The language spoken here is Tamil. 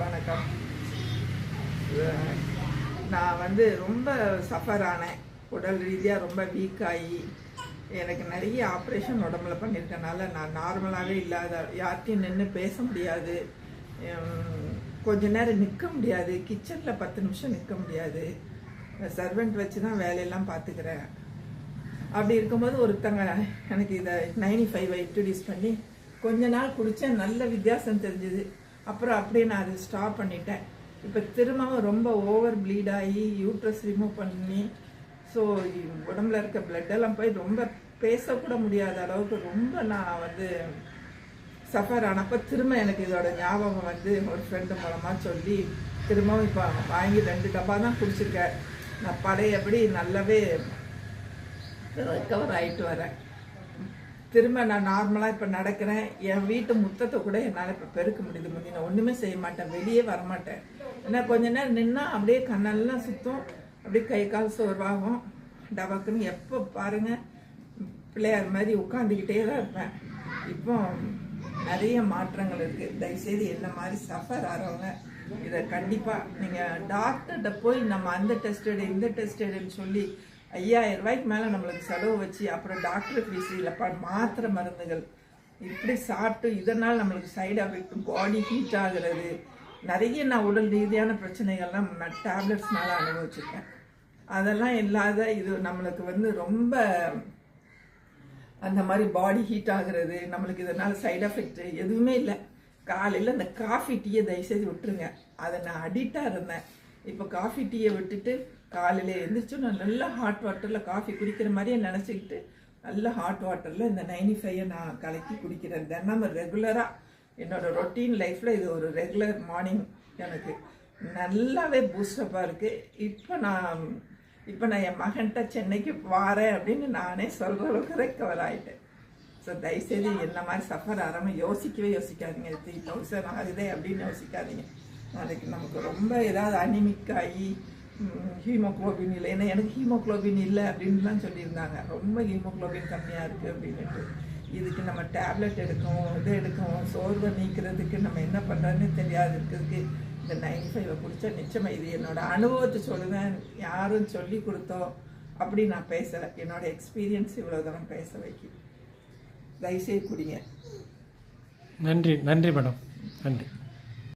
வணக்கம். நான் வந்து ரொம்ப சஃபர் ஆனேன். உடல் ரீதியாக ரொம்ப வீக் ஆகி எனக்கு நிறைய ஆப்ரேஷன் உடம்புல பண்ணியிருக்கனால நான் நார்மலாகவே இல்லாத யார்கிட்டையும் நின்று பேச முடியாது. கொஞ்ச நேரம் நிற்க முடியாது. கிச்சனில் பத்து நிமிஷம் நிற்க முடியாது. சர்வெண்ட் வச்சு தான் வேலையெல்லாம் பார்த்துக்கிறேன் அப்படி இருக்கும்போது ஒருத்தங்க எனக்கு இதை நைன்டி ஃபைவை இன்ட்ரடியூஸ் பண்ணி கொஞ்ச நாள் குடித்தேன் நல்ல வித்தியாசம் தெரிஞ்சுது. அப்புறம் அப்படியே நான் அதை ஸ்டாப் பண்ணிட்டேன். இப்போ திரும்பவும் ரொம்ப ஓவர் ப்ளீட் ஆகி யூட்ரஸ் ரிமூவ் பண்ணி ஸோ உடம்புல இருக்க பிளட்டெல்லாம் எல்லாம் போய் ரொம்ப பேசக்கூட முடியாத அளவுக்கு ரொம்ப நான் வந்து சஃபர் ஆனப்போ திரும்ப எனக்கு இதோட ஞாபகம் வந்து ஒரு ஃப்ரெண்டு மூலமாக சொல்லி திரும்பவும் இப்போ வாங்கி ரெண்டு டப்பா தான் குடிச்சிருக்கேன் நான் பழையபடி நல்லாவே ரெக்கவர் ஆகிட்டு வரேன். திரும்ப நான் நார்மலாக இப்போ நடக்கிறேன். என் வீட்டு முத்தத்தை கூட என்னால் இப்போ பெருக்க முடியுது முந்தி நான் ஒன்றுமே செய்ய மாட்டேன். வெளியே வரமாட்டேன். ஏன்னா கொஞ்ச நேரம் நின்னா அப்படியே கண்ணெல்லாம் சுற்றும் அப்படியே கை கால் சோர்வாகும். டபக்குன்னு எப்போ பாருங்கள் பிள்ளையார் மாதிரி உட்காந்துக்கிட்டே தான் இருப்பேன். இப்போ நிறைய மாற்றங்கள் இருக்குது தயவுசெய்து என்ன மாதிரி சஃபர் ஆகிறவங்க இதை கண்டிப்பாக நீங்கள் டாக்டர்கிட்ட போய் நம்ம அந்த டெஸ்ட் எடு இந்த டெஸ்ட் எடுன்னு சொல்லி ஐயாயிரம் ரூபாய்க்கு மேலே நம்மளுக்கு செலவு வச்சு அப்புறம் டாக்டர் ஃபீஸ் இல்லைப்பா மாத்திரை மருந்துகள். இப்படி சாப்பிட்டு இதனால் நம்மளுக்கு சைடு எஃபெக்ட் பாடி ஹீட் ஆகிறது. நிறைய நான் உடல் ரீதியான பிரச்சனைகள்லாம் டேப்லெட்ஸ்னால அனுபவிச்சிருக்கேன். அதெல்லாம் இல்லாத இது நம்மளுக்கு வந்து ரொம்ப அந்த மாதிரி பாடி ஹீட் ஆகிறது நம்மளுக்கு இதனால் சைடு எஃபெக்ட் எதுவுமே இல்லை. காலையில் இந்த காஃபி டீயை தயவுசெய்து விட்டுருங்க. அதை நான் அடிக்டாக இருந்தேன். இப்போ காஃபி டீயை விட்டுட்டு காலையில் எழுந்திரிச்சு நான் நல்லா ஹாட் வாட்டரில் காஃபி குடிக்கிற மாதிரியே நினச்சிக்கிட்டு நல்ல ஹாட் வாட்டரில் இந்த நைனி ஃபைவை நான் கலக்கி குடிக்கிறேன் தினமும் ரெகுலராக என்னோடய ரொட்டீன் லைஃப்பில் இது ஒரு ரெகுலர் மார்னிங் எனக்கு நல்லாவே பூஸ்டப்பாக இருக்குது இப்போ நான் இப்போ நான் என் மகன்கிட்ட சென்னைக்கு வாரேன் அப்படின்னு நானே சொல்கிற அளவுக்கு ரெக்கவர் ஆகிட்டேன் ஸோ தயவுசெய்து என்ன மாதிரி சஃபர் ஆகாமல் யோசிக்கவே யோசிக்காதீங்க. த்ரீ தௌசண்ட் ஆகுதே அப்படின்னு யோசிக்காதீங்க. நாளைக்கு நமக்கு ரொம்ப ஏதாவது அனிமிக் ஆகி ஹீமோக்ளோபின் இல்லை. ஏன்னா எனக்கு ஹீமோக்ளோபின் இல்லை அப்படின்லாம் சொல்லியிருந்தாங்க. ரொம்ப ஹீமோக்ளோபின் கம்மியாக இருக்குது அப்படின்ட்டு இதுக்கு நம்ம டேப்லெட் எடுக்கவும் இது எடுக்கவும் சோர்வை நீக்கிறதுக்கு நம்ம என்ன பண்ணுறதுன்னு தெரியாது. இருக்கிறதுக்கு இந்த நைன் ஃபைவை குடித்தா நிச்சயமாக இது என்னோடய அனுபவத்தை சொல்லுவேன். யாரும் சொல்லி கொடுத்தோ அப்படி நான் பேசலை. என்னோடய எக்ஸ்பீரியன்ஸ் இவ்வளோ தூரம் பேச வைக்கும் தயவுசெய்து குடிங்க. நன்றி நன்றி மேடம். நன்றி.